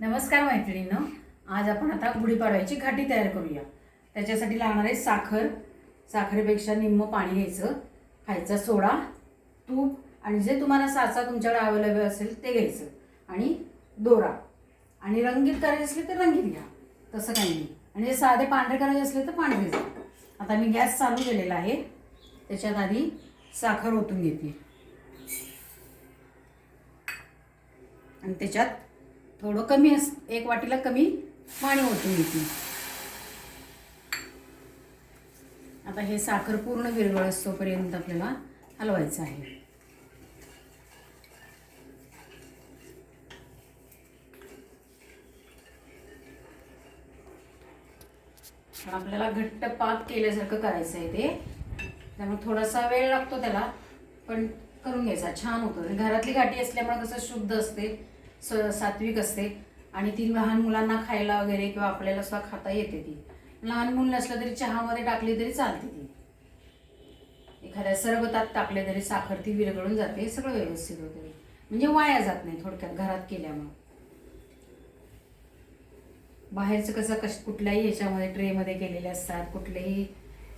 नमस्कार मैत्रिणींनो. आज आपण आता गुढीपाडव्याची घाटी तयार करूया. त्याच्यासाठी लागणार आहे साखर. साखरेपेक्षा निम्म पाणी घ्यायचं. खायचा सोडा तूप आणि जे तुम्हाला साचा तुमच्याकडे अवेलेबल असेल ते घ्यायचं. आणि दोरा. आणि रंगीत करायचे असले तर रंगीत घ्या. तसं काही नाही. आणि जे साधे पांढरे करायचे असले तर पांढरे घ्या. आता मी गॅस चालू केलेला आहे. त्याच्यात आधी साखर ओतून घेते. आणि त्याच्यात थोडं कमी अस एक वाटीला कमी पाणी ओतून घेते आता हे साखर पूर्ण विरघळ असतोपर्यंत आपल्याला हलवायचं आहे. आपल्याला घट्ट पाक केल्यासारखं करायचं आहे ते. त्यामुळे थोडासा वेळ लागतो त्याला पण करून घ्यायचा. छान होतं. घरातली गाठी असल्यामुळे कसं शुद्ध असते. स सात्विक असते आणि ती लहान मुलांना खायला वगैरे किंवा आपल्याला सुद्धा खाता येते ती. लहान मूल नसलं तरी चहामध्ये टाकली तरी चालते ती. एखाद्या सरबतात टाकले तरी साखर ती विरघळून जाते सगळं व्यवस्थित वगैरे म्हणजे वाया जात नाही थोडक्यात घरात केल्यामुळं. बाहेरचं कसं कश कुठल्याही ह्याच्यामध्ये ट्रेमध्ये केलेले असतात कुठलेही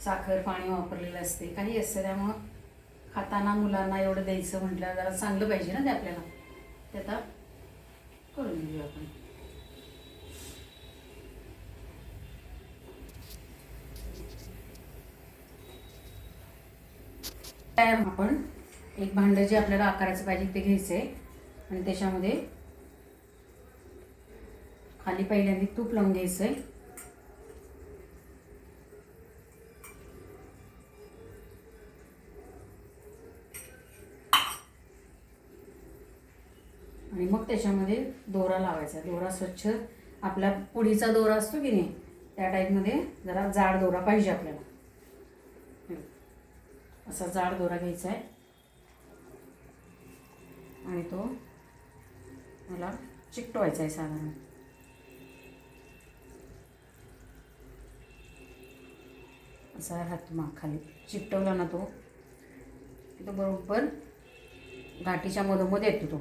साखर पाणी वापरलेलं असते काही असतं त्यामुळं खाताना मुलांना एवढं द्यायचं म्हटलं जरा चांगलं पाहिजे ना ते आपल्याला. ते आता करून घेऊ आपण तयार आपण एक भांडं जे आपल्याला आकाराचं पाहिजे ते घ्यायचं आहे आणि त्याच्यामध्ये खाली पहिल्यांदा तूप लावून घ्यायचं आहे आणि मग त्याच्यामध्ये दोरा लावायचा. दोरा स्वच्छ आपला पुडीचा दोरा असतो की नाही त्या टाईपमध्ये जरा जाड दोरा पाहिजे आपल्याला. असा जाड दोरा घ्यायचा आहे. आणि तो मला चिकटवायचा आहे साधारण. असा हातमा खाली चिकटवला ना तो तो बरोबर घाटीच्या मधोमध येतो तो.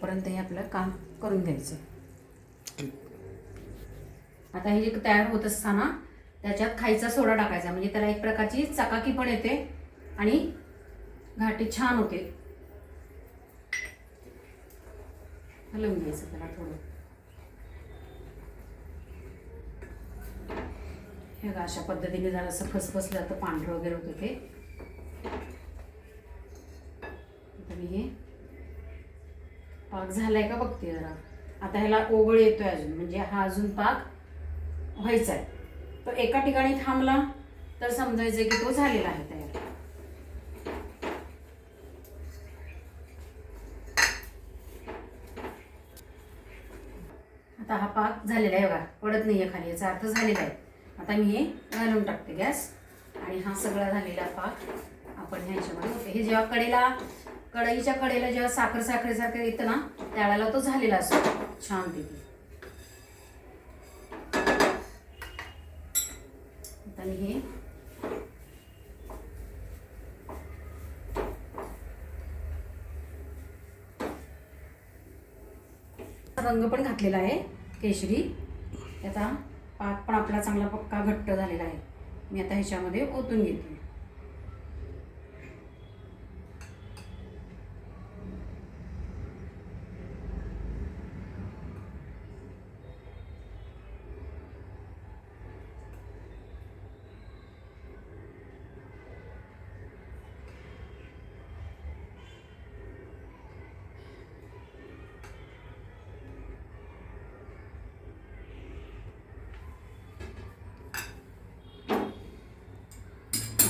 तोपर्यंत हे आपलं काम करून घ्यायचं. आता हे जे तयार होत असताना त्याच्यात खायचा सोडा टाकायचा. म्हणजे त्याला एक प्रकारची चकाकी पण येते आणि घाटी छान होते. हलवून घ्यायचं त्याला थोडं. हे अशा पद्धतीने जरा असं फसफसलं जातं पांढरं वगैरे होतं ते आता मी हे पाक झालाय का बघते जरा. आता ह्याला ओघळ येतोय अजून म्हणजे हा अजून पाक व्हायचा आहे तो एका ठिकाणी थांबला तर समजायचं की तो झालेला आहे तयार. आता हा पाक झालेला आहे बघा पडत नाहीये खाली याचा अर्थ झालेला आहे. आता मी हे घालून टाकते गॅस आणि हा सगळा झालेला पाक आपण ह्याच्यामध्ये होते हे जेव्हा कडेला कढईच्या कडेला जेव्हा साखर साखरेसारखं येतं ना त्यावेळेला तो झालेला असतो. छान पैकी. हे रंग पण घातलेला आहे केशरी. त्याचा पाक पण आपला चांगला पक्का घट्ट झालेला आहे. मी आता ह्याच्यामध्ये ओतून घेते.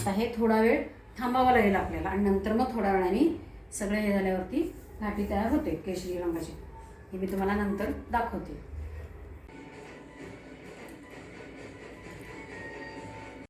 आता हे थोडा वेळ थांबावं लागेल आपल्याला. आणि नंतर मग थोड्या वेळाने सगळे हे झाल्यावरती घाटी तयार होते केशरी रंगाची. हे मी तुम्हाला नंतर दाखवते.